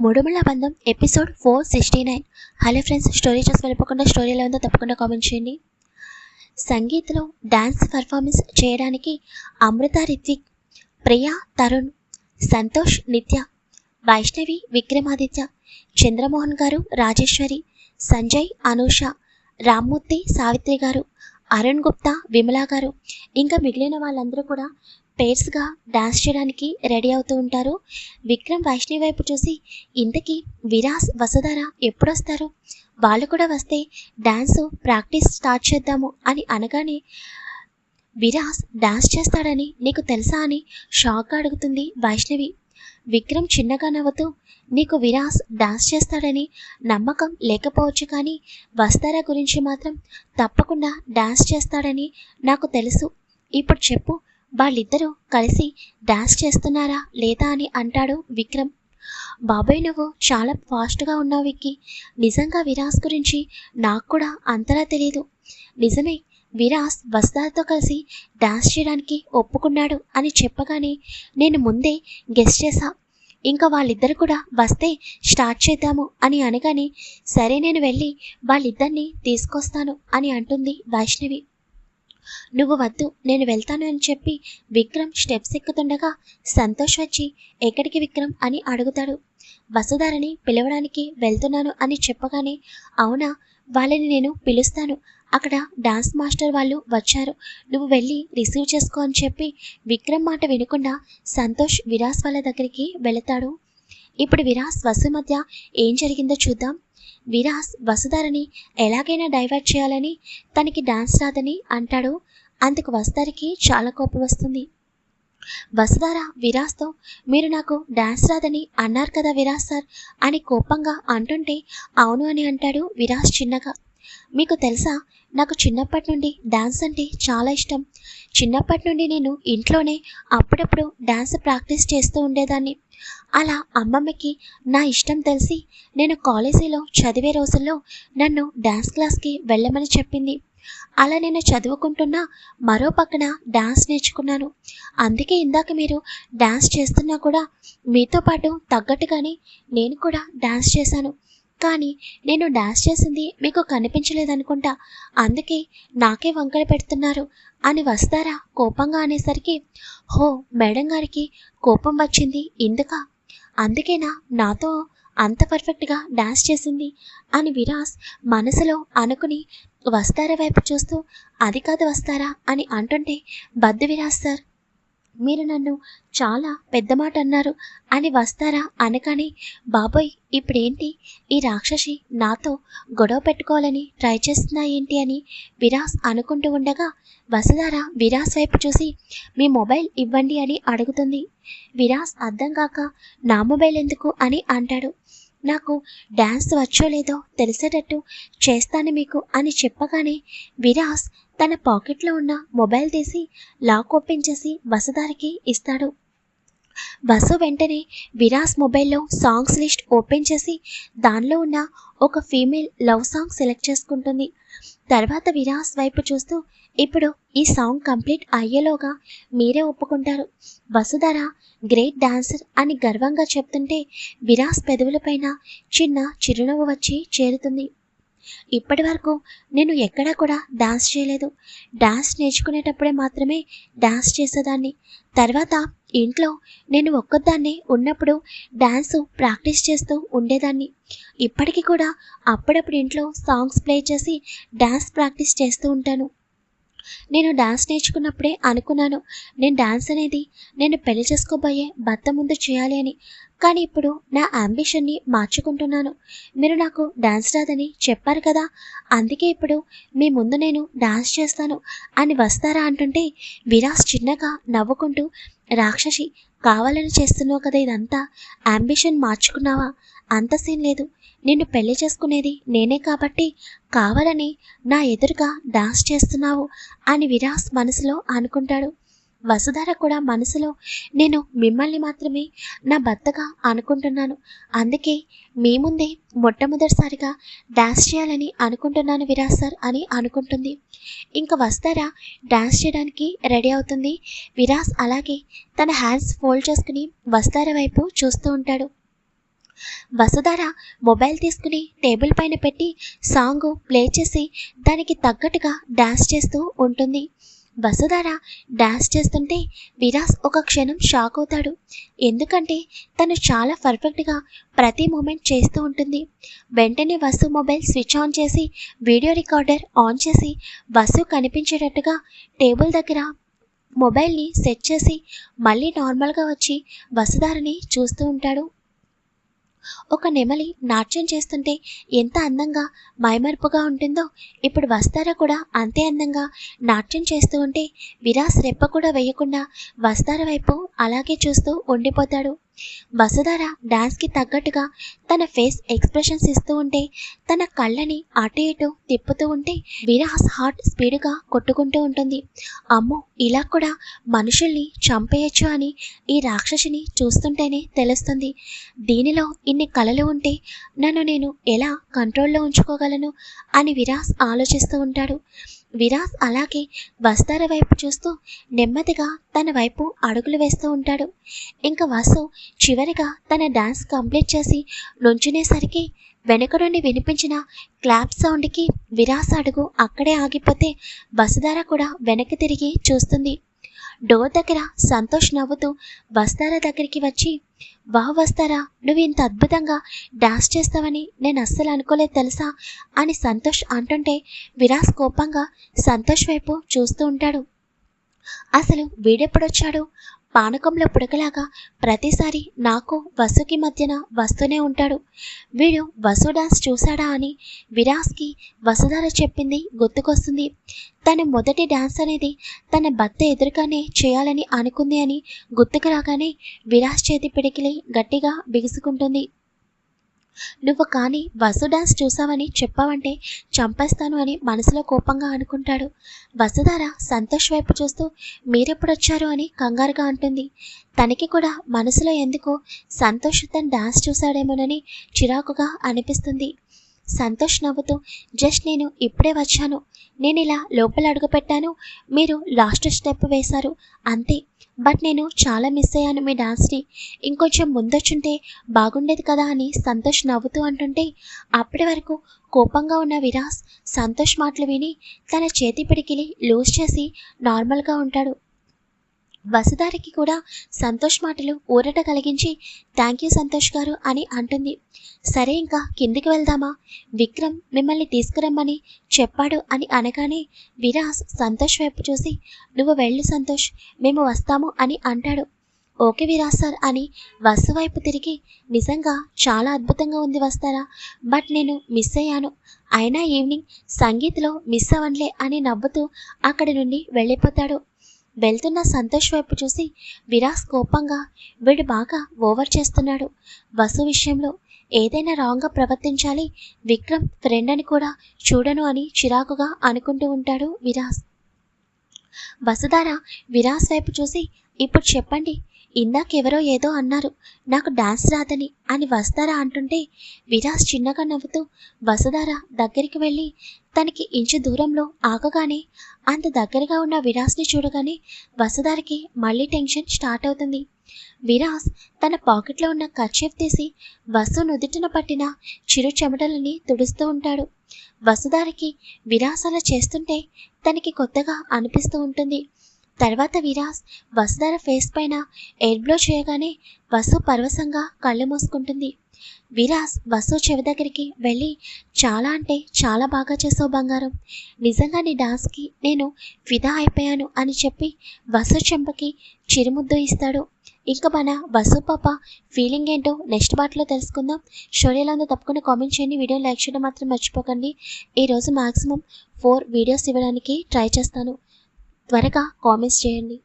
ముడుముల బంధం episode four sixty nine. Hello friends story చూసి వెళ్ళిపోకుండా స్టోరీ ఎలా ఉందో తప్పకుండా కామెంట్ చేయండి. సంగీత్లో డ్యాన్స్ పర్ఫార్మెన్స్ చేయడానికి అమృత రిత్విక్ ప్రియా తరుణ్ సంతోష్ నిత్య వైష్ణవి విక్రమాదిత్య చంద్రమోహన్ గారు రాజేశ్వరి సంజయ్ అనూష రామ్మూర్తి సావిత్రి గారు అరుణ్ గుప్తా విమలా గారు. ఇంకా మిగిలిన వాళ్ళందరూ కూడా పేర్స్గా డాన్స్ చేయడానికి రెడీ అవుతూ ఉంటారు. విక్రమ్ వైష్ణవి వైపు చూసి ఇంతకీ విరాస్ వసుధార ఎప్పుడొస్తారు? వాళ్ళు కూడా వస్తే డాన్స్ ప్రాక్టీస్ స్టార్ట్ చేద్దాము అని అనగానే విరాస్ డాన్స్ చేస్తాడని నీకు తెలుసా? అని షాక్గా అడుగుతుంది వైష్ణవి. విక్రమ్ చిన్నగా నవ్వుతూ నీకు విరాస్ డాన్స్ చేస్తాడని నమ్మకం లేకపోవచ్చు కానీ వస్తారా గురించి మాత్రం తప్పకుండా డాన్స్ చేస్తాడని నాకు తెలుసు. ఇప్పుడు చెప్పు వాళ్ళిద్దరూ కలిసి డాన్స్ చేస్తున్నారా లేదా అని అంటాడు విక్రమ్. బాబాయ్ నువ్వు చాలా ఫాస్ట్గా ఉన్నావు విక్కి. నిజంగా విరాస్ గురించి నాకు కూడా అంతలా తెలియదు నిజమే విరాస్ వస్తాతో కలిసి డాన్స్ చేయడానికి ఒప్పుకున్నాడు అని చెప్పగానే నేను ముందే గెస్ట్ చేశా. ఇంకా వాళ్ళిద్దరు కూడా వస్తే స్టార్ట్ చేద్దాము అని అనగానే సరే నేను వెళ్ళి వాళ్ళిద్దరిని తీసుకొస్తాను అని అంటుంది వైష్ణవి. నువ్వు వద్దు నేను వెళ్తాను అని చెప్పి విక్రమ్ స్టెప్స్ ఎక్కుతుండగా సంతోష్ వచ్చి ఎక్కడికి విక్రమ్? అని అడుగుతాడు. వసుధారని పిలవడానికి వెళ్తున్నాను అని చెప్పగానే అవునా వాళ్ళని నేను పిలుస్తాను. అక్కడ డాన్స్ మాస్టర్ వాళ్ళు వచ్చారు. నువ్వు వెళ్ళి రిసీవ్ చేసుకో అని చెప్పి విక్రమ్ మాట వినకుండా సంతోష్ విరాస్ వాళ్ళ దగ్గరికి వెళతాడు. ఇప్పుడు విరాస్ వసు మధ్య ఏం జరిగిందో చూద్దాం. విరాస్ వసుధారని ఎలాగైనా డైవర్ట్ చేయాలని తనకి డాన్స్ రాదని అంటాడు. అందుకు వసుధారికి చాలా కోపం వస్తుంది. వసుధార విరాస్తో మీరు నాకు డాన్స్ రాదని అన్నారు కదా విరాస్ సార్ అని కోపంగా అంటుంటే అవును అని అంటాడు విరాస్ చిన్నగా. మీకు తెలుసా నాకు చిన్నప్పటి నుండి డాన్స్ అంటే చాలా ఇష్టం. చిన్నప్పటి నుండి నేను ఇంట్లోనే అప్పుడప్పుడు డాన్స్ ప్రాక్టీస్ చేస్తూ ఉండేదాన్ని. అలా అమ్మమ్మకి నా ఇష్టం తెలిసి నేను కాలేజీలో చదివే రోజుల్లో నన్ను డాన్స్ క్లాస్కి వెళ్ళమని చెప్పింది. అలా నేను చదువుకుంటున్నా మరో పక్కన డాన్స్ నేర్చుకున్నాను. అందుకే ఇందాక మీరు డాన్స్ చేస్తున్నా కూడా మీతో పాటు తగ్గట్టుగానే నేను కూడా డాన్స్ చేశాను. కానీ నేను డాన్స్ చేసింది మీకు కనిపించలేదనుకుంటా. అందుకే నాకే వంకలు పెడుతున్నారు అని వస్తారా కోపంగా అనేసరికి హో మేడం గారికి కోపం వచ్చింది ఇందుక. అందుకేనా నాతో అంత పర్ఫెక్ట్గా డాన్స్ చేసింది అని విరాస్ మనసులో అనుకుని వస్తారా వైపు చూస్తూ అది కాదు వస్తారా అని అంటుంటే బద్దు విరాస్ సార్ మీరు నన్ను చాలా పెద్ద మాట అన్నారు అని వస్తారా అనగానే బాబోయ్ ఇప్పుడేంటి? ఈ రాక్షసి నాతో గొడవ పెట్టుకోవాలని ట్రై చేస్తున్నా ఏంటి అని విరాస్ అనుకుంటూ ఉండగా వసుధార విరాస్ వైపు చూసి మీ మొబైల్ ఇవ్వండి అని అడుగుతుంది. విరాస్ అర్థం కాక నా మొబైల్ ఎందుకు? అని అంటాడు. నాకు డ్యాన్స్ వచ్చో లేదో తెలిసేటట్టు చేస్తాను మీకు అని చెప్పగానే విరాస్ తన పాకెట్లో ఉన్న మొబైల్ తీసి లాక్ ఓపెన్ చేసి వసదారికి ఇస్తాడు. వసు వెంటనే విరాస్ మొబైల్లో సాంగ్స్ లిస్ట్ ఓపెన్ చేసి దానిలో ఉన్న ఒక ఫీమేల్ లవ్ సాంగ్ సెలెక్ట్ చేసుకుంటుంది. తర్వాత విరాస్ వైపు చూస్తూ ఇప్పుడు ఈ సాంగ్ కంప్లీట్ అయ్యేలోగా మీరే ఒప్పుకుంటారు. వసుధర గ్రేట్ డాన్సర్ అని గర్వంగా చెప్తుంటే విరాస్ పెదవులపైన చిన్న చిరునవ్వు వచ్చి చేరుతుంది. ఇప్పటి వరకు నేను ఎక్కడా కూడా డాన్స్ చేయలేదు. డాన్స్ నేర్చుకునేటప్పుడే మాత్రమే డాన్స్ చేసేదాన్ని. తర్వాత ఇంట్లో నేను ఒక్కదాన్నే ఉన్నప్పుడు డాన్స్ ప్రాక్టీస్ చేస్తూ ఉండేదాన్ని. ఇప్పటికీ కూడా అప్పుడప్పుడు ఇంట్లో సాంగ్స్ ప్లే చేసి డాన్స్ ప్రాక్టీస్ చేస్తూ ఉంటాను. నేను డాన్స్ నేర్చుకున్నప్పుడే అనుకున్నాను నేను డాన్స్ అనేది నేను పెళ్ళి చేసుకోబోయే భర్త ముందు చేయాలి అని. కానీ ఇప్పుడు నా అంబిషన్ని మార్చుకుంటున్నాను. మీరు నాకు డాన్స్ రాదని చెప్పారు కదా. అందుకే ఇప్పుడు మీ ముందు నేను డాన్స్ చేస్తాను అని వస్తారా అంటుంటే విరాస్ చిన్నగా నవ్వుకుంటూ రాక్షసి కావాలని చేస్తున్నావు కదా ఇదంతా అంబిషన్ మార్చుకున్నావా? అంత సీన్ లేదు. నిన్ను పెళ్ళి చేసుకునేది నేనే కాబట్టి కావాలని నా ఎదురుగా డాన్స్ చేస్తున్నావు అని విరాస్ మనసులో అనుకుంటాడు. వసుధార కూడా మనసులో నేను మిమ్మల్ని మాత్రమే నా భర్తగా అనుకుంటున్నాను. అందుకే మీ ముందే మొట్టమొదటిసారిగా డాన్స్ చేయాలని అనుకుంటున్నాను విరాస్ సార్ అని అనుకుంటుంది. ఇంకా వస్తారా డాన్స్ చేయడానికి రెడీ అవుతుంది. విరాస్ అలాగే తన హ్యాండ్స్ ఫోల్డ్ చేసుకుని వస్తార వైపు చూస్తూ ఉంటాడు. వసుధార మొబైల్ తీసుకుని టేబుల్ పైన పెట్టి సాంగ్ ప్లే చేసి దానికి తగ్గట్టుగా డాన్స్ చేస్తూ ఉంటుంది. వసుధార డాన్స్ చేస్తుంటే విరాస్ ఒక క్షణం షాక్ అవుతాడు. ఎందుకంటే తను చాలా పర్ఫెక్ట్గా ప్రతి మూమెంట్ చేస్తూ ఉంటుంది. వెంటనే వసు మొబైల్ స్విచ్ ఆన్ చేసి వీడియో రికార్డర్ ఆన్ చేసి వసు కనిపించేటట్టుగా టేబుల్ దగ్గర మొబైల్ని సెట్ చేసి మళ్ళీ నార్మల్గా వచ్చి వసుధారని చూస్తూ ఉంటాడు. ఒక నెమలి నాట్యం చేస్తుంటే ఎంత అందంగా మైమర్పుగా ఉంటుందో ఇప్పుడు వస్తారా కూడా అంతే అందంగా నాట్యం చేస్తూ ఉంటే విరాస్ రెప్ప కూడా వేయకుండా వస్తార వైపు అలాగే చూస్తూ ఉండిపోతాడు. వసుధర డాన్స్కి తగ్గట్టుగా తన ఫేస్ ఎక్స్ప్రెషన్స్ ఇస్తూ ఉంటే తన కళ్ళని అటు ఇటు తిప్పుతూ ఉంటే విరాస్ హార్ట్ స్పీడ్గా కొట్టుకుంటూ ఉంటుంది. అమ్మో ఇలా కూడా మనుషుల్ని చంపేయచ్చు అని ఈ రాక్షసిని చూస్తుంటేనే తెలుస్తుంది. దీనిలో ఇన్ని కళలు ఉంటే నన్ను నేను ఎలా కంట్రోల్లో ఉంచుకోగలను అని విరాస్ ఆలోచిస్తూ ఉంటాడు. విరాస్ అలాగే వస్తార వైపు చూస్తూ నెమ్మదిగా తన వైపు అడుగులు వేస్తూ ఉంటాడు. ఇంకా వాసు చివరిగా తన డాన్స్ కంప్లీట్ చేసి నుంచునేసరికి వెనుక నుండి వినిపించిన క్లాప్ సౌండ్కి విరాస్ అడుగు అక్కడే ఆగిపోతే వసుధార కూడా వెనక్కి తిరిగి చూస్తుంది. డోర్ దగ్గర సంతోష్ నవ్వుతూ వస్తారా దగ్గరికి వచ్చి వా వస్తారా నువ్వు ఇంత అద్భుతంగా డాన్స్ చేస్తావని నేను అస్సలు అనుకోలేదు తెలుసా? అని సంతోష్ అంటుంటే విరాస్ కోపంగా సంతోష్ వైపు చూస్తూ ఉంటాడు. అసలు వీడెప్పుడొచ్చాడు? పానకంలో పుడకలాగా ప్రతిసారి నాకు వసుకి మధ్యన వస్తూనే ఉంటాడు. వీడు వసు డాన్స్ చూశాడా అని విరాస్కి వసుధార చెప్పింది గుర్తుకొస్తుంది. తన మొదటి డాన్స్ అనేది తన భర్త ఎదురుగానే చేయాలని అనుకుంది అని గుర్తుకు రాగానే విరాస్ చేతి పిడికిలి గట్టిగా బిగుసుకుంటుంది. నువ్వు కానీ వసు డాన్స్ చూసావని చెప్పావంటే చంపేస్తాను అని మనసులో కోపంగా అనుకుంటాడు. వసుధార సంతోష్ వైపు చూస్తూ మీరెప్పుడొచ్చారు? అని కంగారుగా అంటుంది. తనకి కూడా మనసులో ఎందుకో సంతోష్ తన డాన్స్ చూశాడేమోనని చిరాకుగా అనిపిస్తుంది. సంతోష్ నవ్వుతూ జస్ట్ నేను ఇప్పుడే వచ్చాను. నేను ఇలా లోపల అడుగుపెట్టాను. మీరు లాస్ట్ స్టెప్ వేశారు. అంతే. బట్ నేను చాలా మిస్ అయ్యాను మీ డాన్స్ని ఇంకొంచెం ముందొచ్చుంటే బాగుండేది కదా అని సంతోష్ నవ్వుతూ అంటుంటే అప్పటి వరకు కోపంగా ఉన్న విరాస్ సంతోష్ మాటలు విని తన చేతి పిడికిలి లూజ్ చేసి నార్మల్గా ఉంటాడు. వసుధారికి కూడా సంతోష్ మాటలు ఊరట కలిగించి థ్యాంక్ యూ సంతోష్ గారు అని అంటుంది. సరే ఇంకా కిందికి వెళ్దామా? విక్రమ్ మిమ్మల్ని తీసుకురమ్మని చెప్పాడు అని అనగానే విరాస్ సంతోష్ వైపు చూసి నువ్వు వెళ్ళు సంతోష్ మేము వస్తాము అని అంటాడు. ఓకే విరాస్ సార్ అని వసు వైపు తిరిగి నిజంగా చాలా అద్భుతంగా ఉంది వస్తారా బట్ నేను మిస్ అయ్యాను. అయినా ఈవినింగ్ సంగీత్లో మిస్ అవ్వనులే అని నవ్వుతూ అక్కడి నుండి వెళ్ళిపోతాడు. వెళ్తున్న సంతోష్ వైపు చూసి విరాస్ కోపంగా వీడు బాగా ఓవర్ చేస్తున్నాడు. బస్సు విషయంలో ఏదైనా రాంగ్గా ప్రవర్తించాలి. విక్రమ్ ఫ్రెండ్ అని కూడా చూడను అని చిరాకుగా అనుకుంటూ ఉంటాడు విరాస్. వసుధార విరాస్ వైపు చూసి ఇప్పుడు చెప్పండి ఇందాకెవరో ఏదో అన్నారు. నాకు డాన్స్ రాదని అని వస్తారా అంటుంటే విరాస్ చిన్నగా నవ్వుతూ వసుధార దగ్గరికి వెళ్ళి తనకి ఇంచు దూరంలో ఆగగానే అంత దగ్గరగా ఉన్న విరాస్ని చూడగానే వసుధారకి మళ్ళీ టెన్షన్ స్టార్ట్ అవుతుంది. విరాస్ తన పాకెట్లో ఉన్న కర్చీఫ్ తీసి వసు నుదుటిన పట్టిన చిరు చెమటలని తుడుస్తూ ఉంటాడు. వసుధారకి విరాస్ అలా చేస్తుంటే తనకి కొత్తగా అనిపిస్తూ ఉంటుంది. తర్వాత విరాస్ వసుధర ఫేస్ పైన ఎయిర్ బ్లో చేయగానే వసు పరవశంగా కళ్ళు మూసుకుంటుంది. విరాస్ వసు చెవి దగ్గరికి వెళ్ళి చాలా అంటే చాలా బాగా చేసావు బంగారం. నిజంగా నీ డాన్స్కి నేను ఫిదా అయిపోయాను అని చెప్పి వసు చెంపకి చిరుముద్దు ఇస్తాడు. ఇంకా మన వసు పాప ఫీలింగ్ ఏంటో నెక్స్ట్ పార్ట్లో తెలుసుకుందాం. స్టోరీలో తప్పకుండా కామెంట్ చేయండి. వీడియో లైక్ చేయడం మాత్రం మర్చిపోకండి. ఈరోజు మాక్సిమం ఫోర్ వీడియోస్ ఇవ్వడానికి ట్రై చేస్తాను. త్వరగా కామెంట్స్ చేయండి.